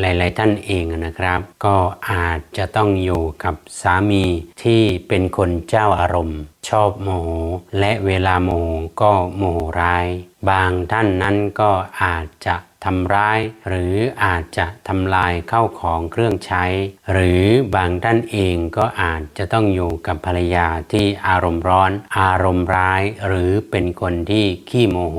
หลาย ๆ ท่านเองนะครับ ก็อาจจะต้องอยู่กับสามีที่เป็นคนเจ้าอารมณ์ ชอบโมโห และเวลาโมโหก็โมโหร้าย บางท่านนั้นก็อาจจะทำร้าย หรืออาจจะทำลายเข้าของเครื่องใช้ หรือบางท่านเองก็อาจจะต้องอยู่กับภรรยาที่อารมณ์ร้อน อารมณ์ร้าย หรือเป็นคนที่ขี้โมโห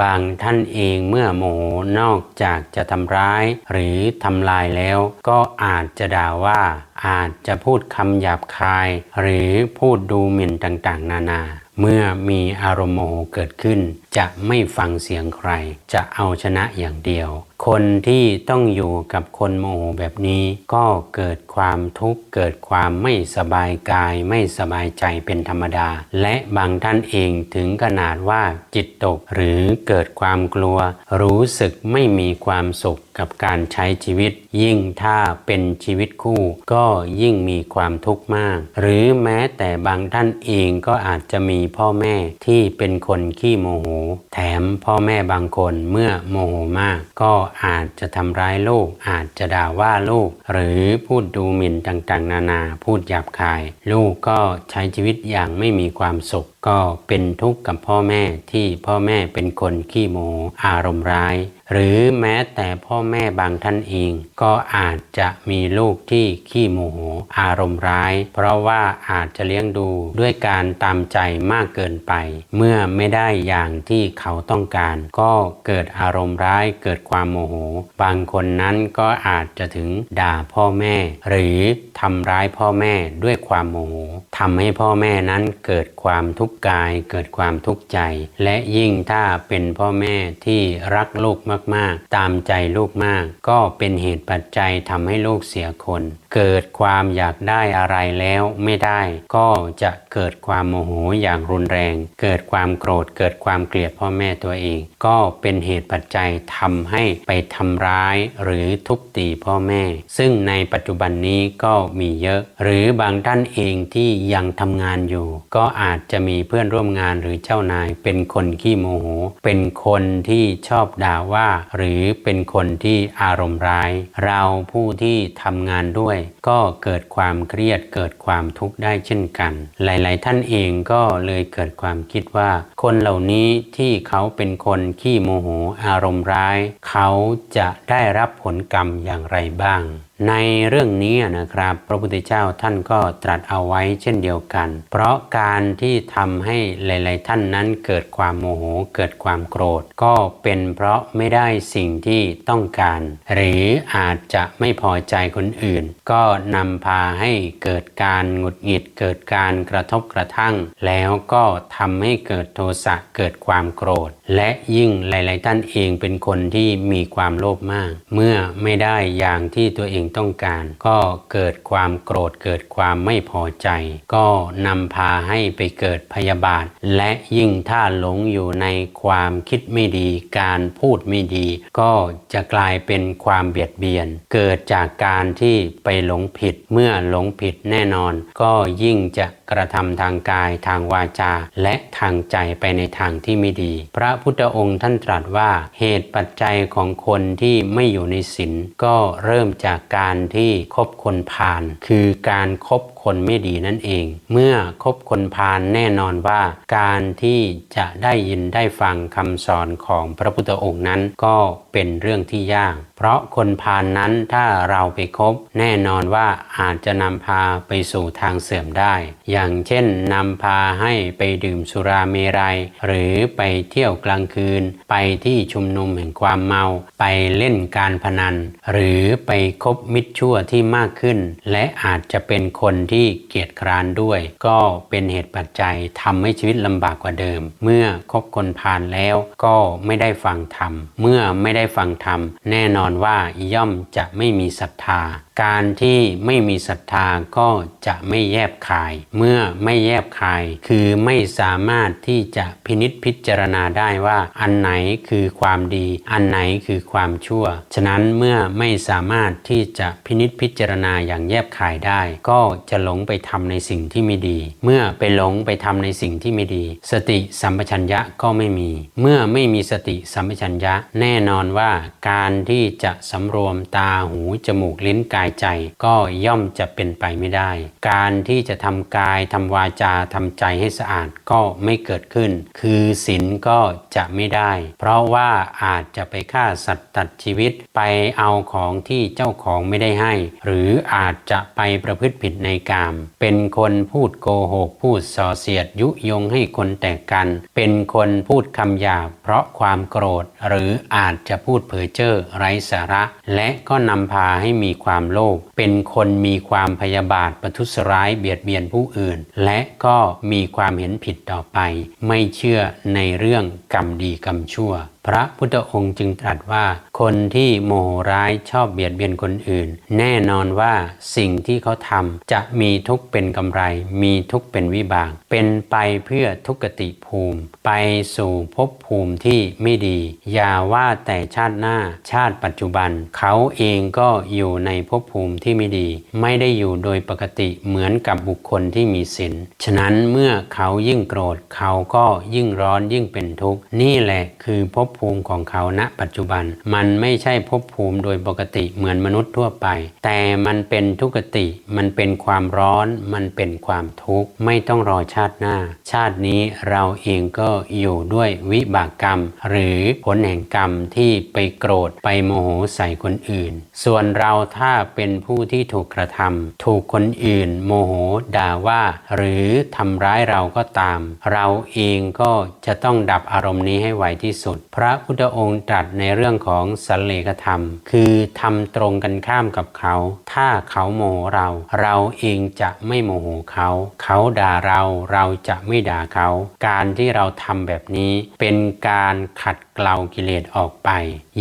บางท่านเองเมื่อโมโหนอกจากจะทำร้าย หรือทำลายแล้ว ก็อาจจะด่าว่า อาจจะพูดคำหยาบคาย หรือพูดดูหมิ่นต่างๆ นานา เมื่อมีอารมณ์โมโหเกิดขึ้น จะไม่ฟังเสียงใคร จะเอาชนะอย่างเดียว คนที่ต้องอยู่กับคนโมโหแบบนี้ ก็เกิดความทุกข์เกิดความไม่สบายกาย ไม่สบายใจเป็นธรรมดา และบางท่านเองถึงขนาดว่าจิตตกหรือเกิดความกลัว รู้สึกไม่มีความสุขกับการใช้ชีวิต ยิ่งถ้าเป็นชีวิตคู่ ก็ยิ่งมีความทุกข์มาก หรือแม้แต่บางท่านเองก็อาจจะมีพ่อแม่ที่เป็นคนขี้โมโหแถมพ่อแม่บางคนเมื่อโมโหมาก ก็อาจจะทำร้ายลูก อาจจะด่าว่าลูก หรือพูดดูหมิ่นต่างๆ นานาพูดหยาบคาย ลูกก็ใช้ชีวิตอย่างไม่มีความสุข ก็เป็นทุกข์กับพ่อแม่ที่พ่อแม่เป็นคนขี้โมโหอารมณ์ร้ายหรือแม้แต่พ่อแม่บางท่านเอง ก็อาจจะมีลูกที่ขี้โมโห อารมณ์ร้าย เพราะว่าอาจจะเลี้ยงดูด้วยการตามใจมากเกินไป เมื่อไม่ได้อย่างที่เขาต้องการ ก็เกิดอารมณ์ร้ายเกิดความโมโห บางคนนั้นก็อาจจะถึงด่าพ่อแม่ หรือทำร้ายพ่อแม่ด้วยความโมโห ทำให้พ่อแม่นั้นเกิดความทุกข์กาย เกิดความทุกข์ใจ และยิ่งถ้าเป็นพ่อแม่ที่รักลูกมากๆ ตามใจลูกมาก ก็เป็นเหตุปัจจัยทำให้ลูกเสียคน เกิดความอยากได้อะไรแล้วไม่ได้ ก็จะเกิดความโมโหอย่างรุนแรง เกิดความโกรธ เกิดความเกลียดพ่อแม่ตัวเอง ก็เป็นเหตุปัจจัยทำให้ไปทำร้ายหรือทุบตีพ่อแม่ ซึ่งในปัจจุบันนี้ก็มีเยอะ หรือบางท่านเองที่ยังทำงานอยู่ ก็อาจจะมีเพื่อนร่วมงานหรือเจ้านาย เป็นคนขี้โมโห เป็นคนที่ชอบด่าว่า หรือเป็นคนที่อารมณ์ร้าย เราผู้ที่ทำงานด้วย ก็เกิดความเครียดเกิดความทุกข์ได้เช่นกัน หลาย ๆ ท่านเองก็เลยเกิดความคิดว่า คนเหล่านี้ที่เขาเป็นคนขี้โมโห อารมณ์ร้าย เขาจะได้รับผลกรรมอย่างไรบ้าง ในเรื่องนี้นะครับ พระพุทธเจ้าท่านก็ตรัสเอาไว้เช่นเดียวกัน เพราะการที่ทำให้หลาย ๆ ท่านนั้นเกิดความโมโหเกิดความโกรธ ก็เป็นเพราะไม่ได้สิ่งที่ต้องการ หรืออาจจะไม่พอใจคนอื่น ก็นำพาให้เกิดการหงุดหงิดเกิดการกระทบกระทั่ง แล้วก็ทำให้เกิดโทสะเกิดความโกรธ และยิ่งหลาย ๆ ท่านเองเป็นคนที่มีความโลภมาก เมื่อไม่ได้อย่างที่ตัวเองต้องการ ก็เกิดความโกรธเกิดความไม่พอใจ ก็นำพาให้ไปเกิดพยาบาท และยิ่งถ้าหลงอยู่ในความคิดไม่ดีการพูดไม่ดี ก็จะกลายเป็นความเบียดเบียน เกิดจากการที่ไปหลงผิดเมื่อหลงผิดแน่นอน ก็ยิ่งจะกระทำทางกายทางวาจา และทางใจไปในทางที่ไม่ดี พระพุทธองค์ท่านตรัสว่าเหตุปัจจัยของคนที่ไม่อยู่ในศีลก็เริ่มจากการที่คบคนผ่าน คือการครบ คนไม่ดีนั่นเอง เมื่อคบคนพาลแน่นอนว่า การที่จะได้ยินได้ฟังคำสอนของพระพุทธองค์นั้นก็เป็นเรื่องที่ยาก เพราะคนพาลนนั้นถ้าเราไปคบ แน่นอนว่าอาจจะนำพาไปสู่ทางเสื่อมได้ อย่างเช่นนำพาให้ไปดื่มสุราเมรัย หรือไปเที่ยวกลางคืน ไปที่ชุมนุมแห่งความเมา ไปเล่นการพนัน หรือไปคบมิตรชั่วที่มากขึ้น และอาจจะเป็นคนที่เกียจคร้านด้วย ก็เป็นเหตุปัจจัยทำให้ชีวิตลำบากกว่าเดิม เมื่อคบคนพาลแล้วก็ไม่ได้ฟังธรรม เมื่อไม่ได้ฟังธรรม แน่นอนว่าย่อมจะไม่มีศรัทธา การที่ไม่มีศรัทธาก็จะไม่แยบคาย เมื่อไม่แยบคาย คือไม่สามารถที่จะพินิษพิจารณาได้ว่าอันไหนคือความดี อันไหนคือความชั่ว ฉะนั้นเมื่อไม่สามารถที่จะพินิษพิจารณาอย่างแยบคายได้ ก็จะหลงไปทำในสิ่งที่ไม่ดี เมื่อไปหลงไปทำในสิ่งที่ไม่ดี สติสัมปชัญญะก็ไม่มี เมื่อไม่มีสติสัมปชัญญะแน่นอนว่าการที่จะสำรวมตาหูจมูกลิ้นกายใจก็ย่อมจะเป็นไปไม่ได้ การที่จะทำกายทำวาจาทำใจให้สะอาดก็ไม่เกิดขึ้น คือศีลก็จะไม่ได้ เพราะว่าอาจจะไปฆ่าสัตว์ตัดชีวิตไปเอาของที่เจ้าของไม่ได้ให้ หรืออาจจะไปประพฤติผิดในกาม เป็นคนพูดโกหก พูดส่อเสียดยุยงให้คนแตกกัน เป็นคนพูดคำหยาบเพราะความโกรธ หรืออาจจะพูดเผยเจ้อไร้สาระ และก็นำพาให้มีความโลภเป็นคนมีความพยาบาทประทุษร้ายเบียดเบียนผู้อื่น และก็มีความเห็นผิดต่อไป ไม่เชื่อในเรื่องกรรมดีกรรมชั่ว พระพุทธองค์จึงตรัสว่า คนที่โมโหร้ายชอบเบียดเบียนคนอื่น แน่นอนว่าสิ่งที่เขาทำจะมีทุกเป็นกำไร มีทุกเป็นวิบาก เป็นไปเพื่อทุกติภูมิ ไปสู่ภพภูมิที่ไม่ดี อย่าว่าแต่ชาติหน้าชาติปัจจุบัน เขาเองก็อยู่ในภพภูมิที่ไม่ดี ไม่ได้อยู่โดยปกติเหมือนกับบุคคลที่มีศีลฉะนั้นเมื่อเขายิ่งโกรธเขาก็ยิ่งร้อนยิ่งเป็นทุกข์นี่แหละคือภพภูมิของเขาณปัจจุบัน มันไม่ใช่ภพภูมิโดยปกติเหมือนมนุษย์ทั่วไป แต่มันเป็นทุกติ มันเป็นความร้อน มันเป็นความทุกข์ ไม่ต้องรอชาติหน้า ชาตินี้เราเองก็อยู่ด้วยวิบากกรรม หรือผลแห่งกรรมที่ไปโกรธไปโมโหใส่คนอื่น ส่วนเราถ้าเป็นผู้ที่ถูกกระทำถูกคนอื่น โมโหด่าว่า หรือทำร้ายเราก็ตาม เราเองก็จะต้องดับอารมณ์นี้ให้ไวที่สุดพระพุทธองค์ตรัสในเรื่องของสัลเลกธรรม คือทำตรงกันข้ามกับเขา ถ้าเขาโมโหเรา เราเองจะไม่โมโหเขา เขาด่าเราเราจะไม่ด่าเขา การที่เราทำแบบนี้ เป็นการขัดเกลากิเลสออกไป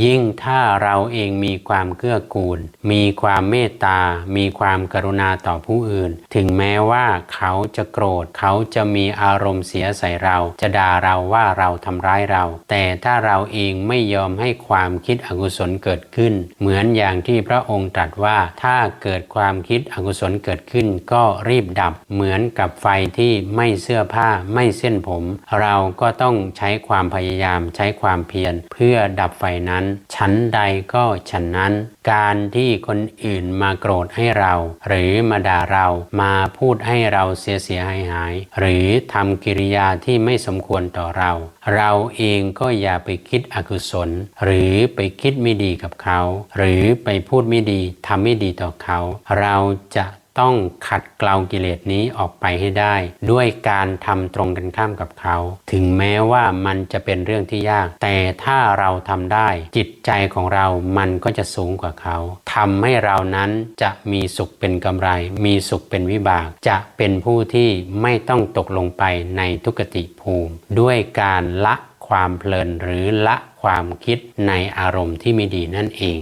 ยิ่งถ้าเราเองมีความเกื้อกูล มีความเมตตา มีความกรุณาต่อผู้อื่น ถึงแม้ว่าเขาจะโกรธ เขาจะมีอารมณ์เสียใส่เรา จะด่าเราว่าเราทำร้ายเรา แต่ถ้าเราเองไม่ยอมให้ความคิดอกุศลเกิดขึ้น เหมือนอย่างที่พระองค์ตรัสว่าถ้าเกิดความคิดอกุศลเกิดขึ้น ก็รีบดับเหมือนกับไฟที่ไม่เสื้อผ้าไม่เส้นผม เราก็ต้องใช้ความพยายามใช้ความเพียรเพื่อดับไฟนั้นชั้นใดก็ฉันนั้น การที่คนอื่นมาโกรธให้เรา หรือมาด่าเรามาพูดให้เราเสียเสียหายหาย หรือทำกิริยาที่ไม่สมควรต่อเรา เราเองก็อย่าไปคิดอกุศล หรือไปคิดไม่ดีกับเขา หรือไปพูดไม่ดีทำไม่ดีต่อเขา เราจะต้องขัดเกลากิเลสนี้ออกไปให้ได้ ด้วยการทำตรงกันข้ามกับเขา ถึงแม้ว่ามันจะเป็นเรื่องที่ยาก แต่ถ้าเราทำได้ จิตใจของเรามันก็จะสูงกว่าเขาทำให้เรานั้นจะมีสุขเป็นกำไร มีสุขเป็นวิบาก จะเป็นผู้ที่ไม่ต้องตกลงไปในทุกติภูมิ ด้วยการละ ความเพลินหรือละความคิดในอารมณ์ที่ไม่ดีนั่นเอง